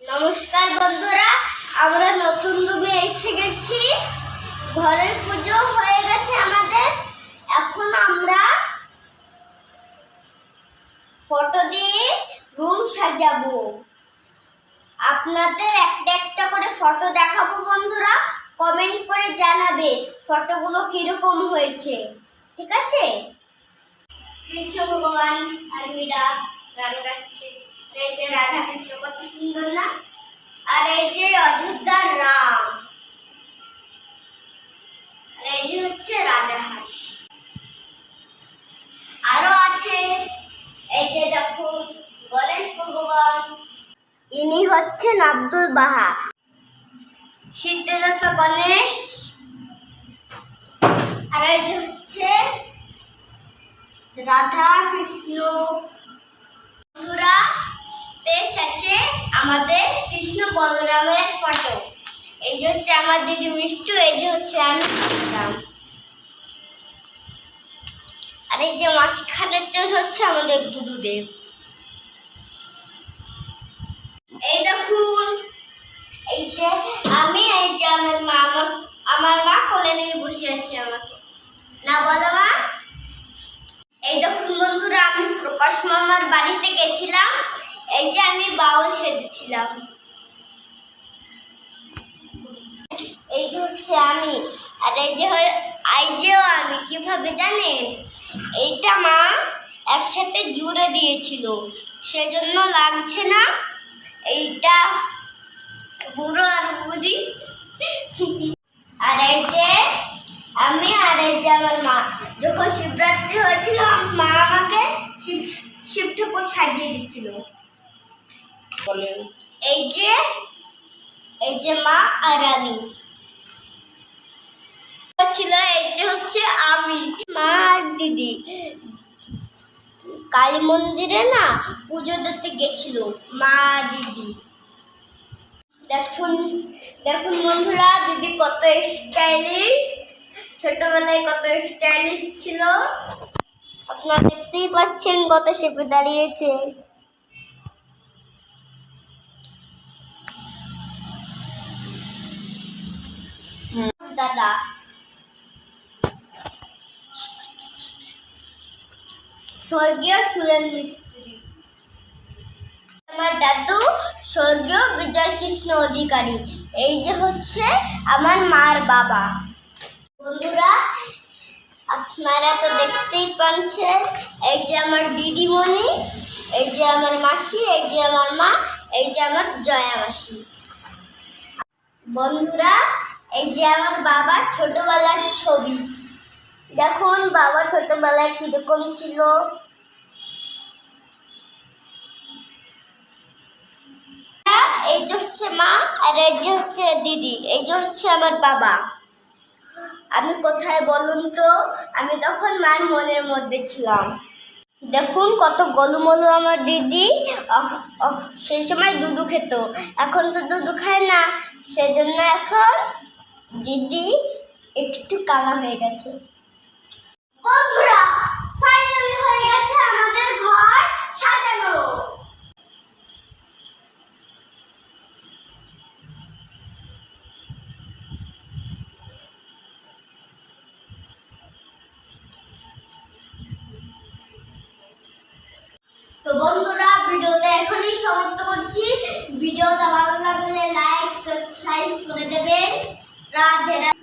নমস্কার বন্ধুরা, আমরা নতুন রুমে এসে গেছি। ঘরের পুজো হয়ে গেছে আমাদের। এখন আমরা ফটো দিয়ে রুম সাজাবো। আপনাদের একটা একটা করে ফটো দেখাবো বন্ধুরা। কমেন্ট করে জানাবে ফটোগুলো কীরকম হয়েছে। ঠিক আছে? কৃষ্ণ ভগবান আর মীরা গান গাচ্ছে। এই যে রাধা কৃষ্ণ, কত সুন্দর না? আর এই যে অযোধ্যার রাম। আর এই যে হচ্ছে রাজাহাঁস আরও আছে। এই যে দেখুন গণেশ ভগবান। ইনি হচ্ছেন আব্দুল বাহা সিদ্ধিদাতা গণেশ। আর এই যে হচ্ছে রাধা কৃষ্ণ। বন্ধুরা আমাদের কৃষ্ণ বলরামের ফটো এই যে হচ্ছে আমার দিদি মিষ্টু, এই যে হচ্ছে আমি বলরাম। আর এই যে মাঝখানের জন হচ্ছে আমাদের গুরুদেব। এই দেখুন, এই যে আমি, এই যে আমার মা, আমার আমার মা কোলে নিয়ে বসে আছে আমাকে। না বলো মা? এই দেখুন বন্ধুরা, আমি প্রকাশ মামার বাড়িতে গেছিলাম। এই যে আমি বাউল সেজেছিলাম। এই যে হচ্ছে আমি, আর এই যে এই যেও আমি, কীভাবে জানেন? এইটা মা একসাথে জুড়ে দিয়েছিল। সেজন্য লাগছে না এইটা বুড়ো আর বুড়ি। আর এই যে আমি আর এই যে আমার মা, যখন শিবরাত্রি হয়েছিল, মা আমাকে শিব শিব ঠাকুর সাজিয়ে দিছিল বলেন। এই যে এই যে মা আর আমি। ছিল, এই যে হচ্ছে আমি। মা আর দিদি। কালী মন্দিরে না পুজো দিতে গেছিল, মা আর দিদি। দেখুন দেখুন বন্ধুরা, দিদি কত স্টাইলিশ। ছোটবেলায় কত স্টাইলিশ ছিল। আপনারা দেখতেই পাচ্ছেন কত শেপে দাঁড়িয়েছে। দাদা। স্বর্গীয় সুরেন মিস্ত্রি। আমার দাদু স্বর্গীয় বিজয় কৃষ্ণ অধিকারী। এই যে হচ্ছে আমার মার বাবা। বন্ধুরা, আপনারা তো দেখতেই পাচ্ছেন, এই যে আমার দিদিমণি, এই যে আমার মাসি, এই যে আমার মা, এই যে আমার জয়া মাসি। বন্ধুরা এই যে আমার বাবা ছোটবেলার ছবি। দেখুন বাবা ছোটবেলায় কীরকম ছিল। এই যে হচ্ছে মা আর এই যে হচ্ছে দিদি, এই যে হচ্ছে আমার বাবা। আমি কোথায় বলুন তো? আমি তখন মার মনের মধ্যে ছিলাম। দেখুন কত গলুমলু আমার দিদি। সেই সময় দুধু খেত। এখন তো দুধু খায় না। সেজন্য এখন দিদি, একটু কালা হয়ে গেছে। বন্ধুরা ফাইনালি হয়ে গেছে আমাদের ঘর সাজানো। তো বন্ধুরা ভিডিওটা এখনই সমাপ্ত করছি। ভিডিওটা ভালো লাগলে লাইক সাবস্ক্রাইব করে দেবেন রাধে রাধে নমস্কার